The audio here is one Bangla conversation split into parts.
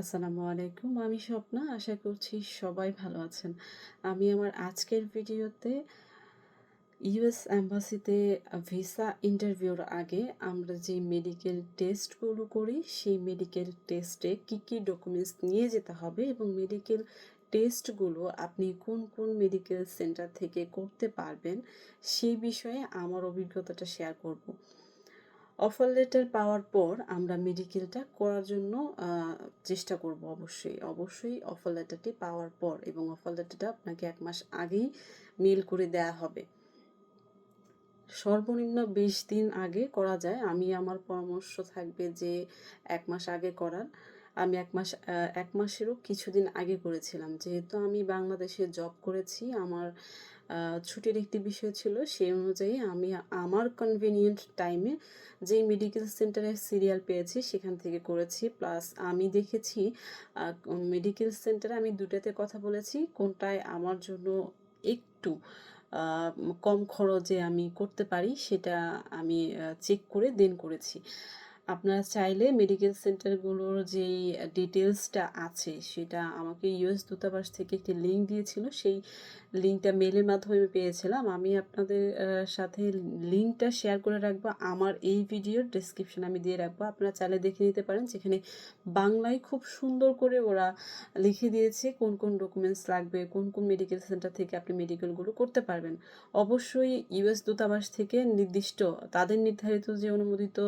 আসসালামু আলাইকুম। আমি স্বপ্না। আশা করছি সবাই ভালো আছেন। আমি আমার আজকের ভিডিওতে ইউএস অ্যাম্বাসিতে ভিসা ইন্টারভিউর আগে আমরা যে মেডিকেল টেস্টগুলো করি, সেই মেডিকেল টেস্টে কী, কী ডকুমেন্টস নিয়ে যেতে হবে এবং মেডিকেল টেস্টগুলো আপনি কোন, কোন মেডিকেল সেন্টার থেকে করতে পারবেন, সেই বিষয়ে আমার অভিজ্ঞতাটা শেয়ার করব। অফার লেটার পাওয়ার পর আমরা মেডিকেলটা করার জন্য চেষ্টা করব অবশ্যই। অবশ্যই অফার লেটারটি পাওয়ার পর এবং অফার লেটারটা আপনাকে এক মাস আগেই মেল করে দেয়া হবে। সর্বনিম্ন ২০ দিন আগে করা যায়। আমি আমার পরামর্শ থাকবে যে এক মাস আগে করার। আমি এক মাস এক মাসেরও কিছুদিন আগে করেছিলাম। যেহেতু আমি বাংলাদেশে জব করেছি, আমার ছুটির একটি বিষয় ছিল। সেই অনুযায়ী আমি আমার কনভিনিয়েন্ট টাইমে যেই মেডিকেল সেন্টারে সিরিয়াল পেয়েছি, সেখান থেকে করেছি। প্লাস আমি দেখেছি মেডিকেল সেন্টারে আমি ২ টাতে কথা বলেছি। কোনটায় আমার জন্য একটু কম খরচে আমি করতে পারি, সেটা আমি চেক করে দেন করেছি। আপনারা চাইলে মেডিকেল সেন্টারগুলোর যেই ডিটেলসটা আছে সেটা আমাকে ইউএস দূতাবাস থেকে একটি লিঙ্ক দিয়েছিল। সেই লিঙ্কটা মেলের মাধ্যমে পেয়েছিলাম। আমি আপনাদের সাথে লিঙ্কটা শেয়ার করে রাখব। আমার এই ভিডিওর ডেসক্রিপশনে আমি দিয়ে রাখব। আপনারা চাইলে দেখে নিতে পারেন। যেখানে বাংলায় খুব সুন্দর করে ওরা লিখে দিয়েছে কোন, কোন ডকুমেন্টস লাগবে, কোন, কোন মেডিকেল সেন্টার থেকে আপনি মেডিকেলগুলো করতে পারবেন। অবশ্যই ইউএস দূতাবাস থেকে নির্দিষ্ট তাদের নির্ধারিত যে অনুমোদিত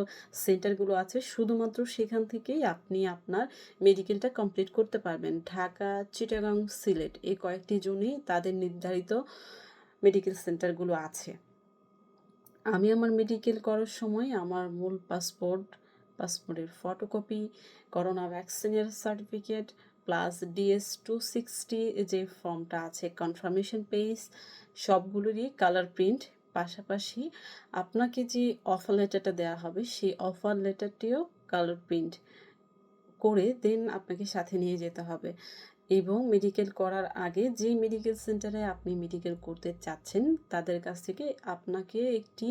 সেন্টারগুলো আছে শুধুমাত্র সেখান থেকেই আপনি আপনার মেডিকেলটা কমপ্লিট করতে পারবেন। ঢাকা, চিটাগাং, সিলেট এই কয়েকটি জোনেই তাদের নির্ধারিত মেডিকেল সেন্টারগুলো আছে। আমি আমার মেডিকেল করার সময় আমার মূল পাসপোর্ট, পাসপোর্টের ফটোকপি, করোনা ভ্যাকসিনের certificate plus DS two sixty যে ফর্মটা আছে কনফার্মেশন পেজ সবগুলোরই কালার প্রিন্ট পাশাপাশি আপনাকে যে অফার লেটারটা দেওয়া হবে, সেই অফার লেটারটিও কালার প্রিন্ট করে দেন আপনাকে সাথে নিয়ে যেতে হবে। এবং মেডিকেল করার আগে যেই মেডিকেল সেন্টারে আপনি মেডিকেল করতে চাচ্ছেন, তাদের কাছ থেকে আপনাকে একটি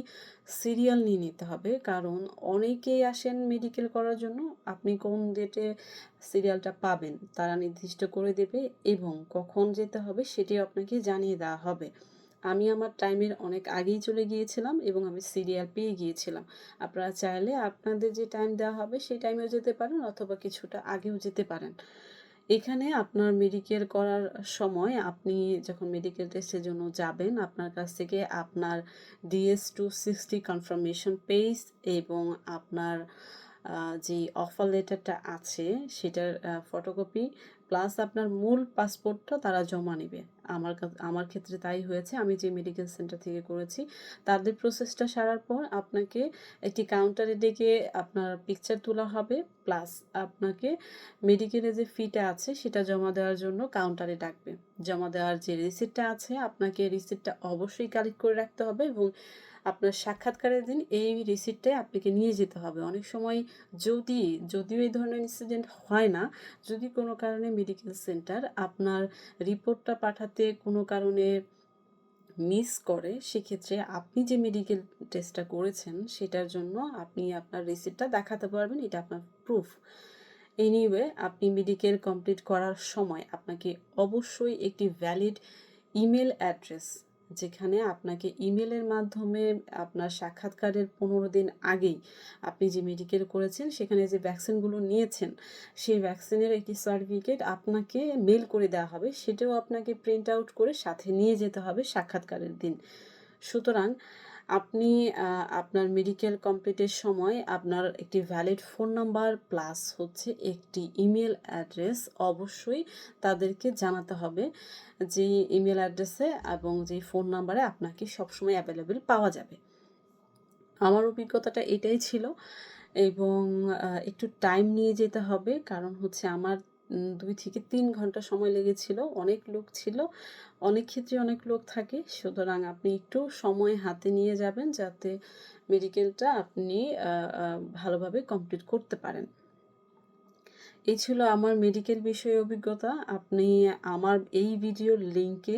সিরিয়াল নিয়ে নিতে হবে। কারণ অনেকেই আসেন মেডিকেল করার জন্য। আপনি কোন ডেটে সিরিয়ালটা পাবেন, তারা নির্দিষ্ট করে দেবে এবং কখন যেতে হবে সেটিও আপনাকে জানিয়ে দেওয়া হবে। আমি আমার টাইমের অনেক আগেই চলে গিয়েছিলাম এবং আমি সিরিয়াল পেয়ে গিয়েছিলাম। আপনারা চাইলে আপনাদের যে টাইম দেওয়া হবে সেই টাইমেও যেতে পারেন অথবা কিছুটা আগেও যেতে পারেন। এখানে আপনার মেডিকেল করার সময় আপনি যখন মেডিকেল টেস্টের জন্য যাবেন, আপনার কাছ থেকে আপনার DS two sixty confirmation page এবং আপনার যে অফার লেটারটা আছে সেটার ফটোকপি প্লাস আপনার মূল পাসপোর্টটা তারা জমা নিবে। আমার আমার ক্ষেত্রে তাই হয়েছে। আমি যে মেডিকেল সেন্টার থেকে করেছি, তাদের প্রসেসটা সারার পর আপনাকে একটি কাউন্টারে ডেকে আপনার পিকচার তোলা হবে। প্লাস আপনাকে মেডিকেলে যে ফিটা আছে, সেটা জমা দেওয়ার জন্য কাউন্টারে ডাকবে। জমা দেওয়ার যে রিসিটটা আছে, আপনাকে রিসিটটা অবশ্যই কালেক্ট করে রাখতে হবে এবং আপনার সাক্ষাৎকারের দিন এই রিসিটটাই আপনাকে নিয়ে যেতে হবে। অনেক সময় যদি, যদিও এই ধরনের ইনসিডেন্ট হয় না, যদি কোনো কারণে মেডিকেল সেন্টার আপনার রিপোর্টটা পাঠাতে কোনো কারণে মিস করে সেক্ষেত্রে আপনি যে মেডিকেল টেস্টটা করেছেন সেটার জন্য আপনি আপনার রিসিটটা দেখাতে পারবেন। এটা আপনার প্রুফ। এনিওয়ে আপনি মেডিকেল কমপ্লিট করার সময় আপনাকে অবশ্যই একটি ভ্যালিড ইমেল অ্যাড্রেস যেখানে আপনাকে ইমেলের মাধ্যমে আপনার সাক্ষাৎকারের ১৫ দিন আগেই আপনি যে মেডিকেল করেছেন, সেখানে যে ভ্যাকসিনগুলো নিয়েছেন, সেই ভ্যাকসিনের একটি সার্টিফিকেট আপনাকে মেল করে দেওয়া হবে। সেটাও আপনাকে প্রিন্ট আউট করে সাথে নিয়ে যেতে হবে সাক্ষাৎকারের দিন। সুতরাং আপনি আপনার মেডিকেল কমপ্লিটের সময় আপনার একটি ভ্যালিড ফোন নাম্বার প্লাস হচ্ছে একটি ইমেল অ্যাড্রেস অবশ্যই তাদেরকে জানাতে হবে। যে ইমেল অ্যাড্রেসে এবং যেই ফোন নাম্বারে আপনাকে সবসময় অ্যাভেলেবেল পাওয়া যাবে। আমার অভিজ্ঞতাটা এটাই ছিল এবং একটু টাইম নিয়ে যেতে হবে। কারণ হচ্ছে আমার ২ থেকে তিন ঘণ্টা সময় লেগেছিল। অনেক লোক ছিল। অনেক ক্ষেত্রে অনেক লোক থাকে। সুতরাং আপনি একটু সময় হাতে নিয়ে যাবেন যাতে মেডিকেলটা আপনি ভালোভাবে কমপ্লিট করতে পারেন। এই ছিল আমার মেডিকেল বিষয়ে অভিজ্ঞতা। আপনি আমার এই ভিডিওর লিঙ্কে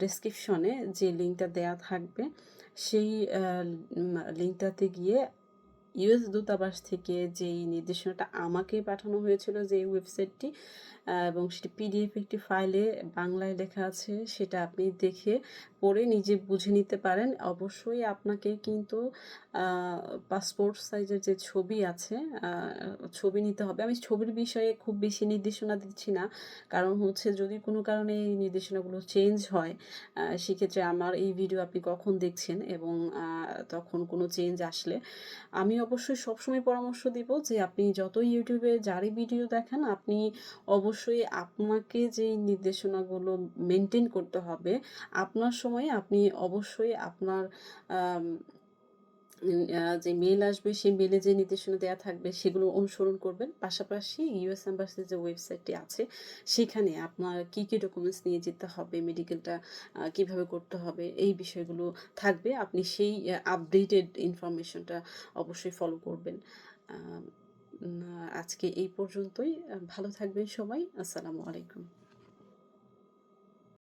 ডেসক্রিপশনে যে লিঙ্কটা দেয়া থাকবে, সেই লিঙ্কটাতে গিয়ে ইউএস দূতাবাস থেকে যেই নির্দেশনাটা আমাকে পাঠানো হয়েছিল যে ওয়েবসাইটটি এবং সেটি পিডিএফ একটি ফাইলে বাংলায় লেখা আছে, সেটা আপনি দেখে পড়ে নিজে বুঝে নিতে পারেন। অবশ্যই আপনাকে কিন্তু পাসপোর্ট সাইজের যে ছবি আছে ছবি নিতে হবে। আমি ছবির বিষয়ে খুব বেশি নির্দেশনা দিচ্ছি না, কারণ হচ্ছে যদি কোনো কারণে এই নির্দেশনাগুলো চেঞ্জ হয় সেক্ষেত্রে আমার এই ভিডিও আপনি কখন দেখছেন এবং তখন কোনো চেঞ্জ আসলে। আমি অবশ্যই সবসময় পরামর্শ দিব যে আপনি যত ইউটিউবে যারই ভিডিও দেখেন, আপনি অবশ্যই আপনাকে যেই নির্দেশনাগুলো মেনটেন করতে হবে, আপনার সময়ে আপনি অবশ্যই আপনার যে মেল আসবে, সেই মেলে যে নির্দেশনা দেওয়া থাকবে, সেগুলো অনুসরণ করবেন। পাশাপাশি ইউএস এম্বাসির যে ওয়েবসাইটটি আছে, সেখানে আপনার কি কি ডকুমেন্টস নিয়ে যেতে হবে মেডিকেলটা কীভাবে করতে হবে, এই বিষয়গুলো থাকবে। আপনি সেই আপডেটেড ইনফরমেশনটা অবশ্যই ফলো করবেন। আজকে এই পর্যন্তই। ভালো থাকবেন সবাই। আসসালামু আলাইকুম।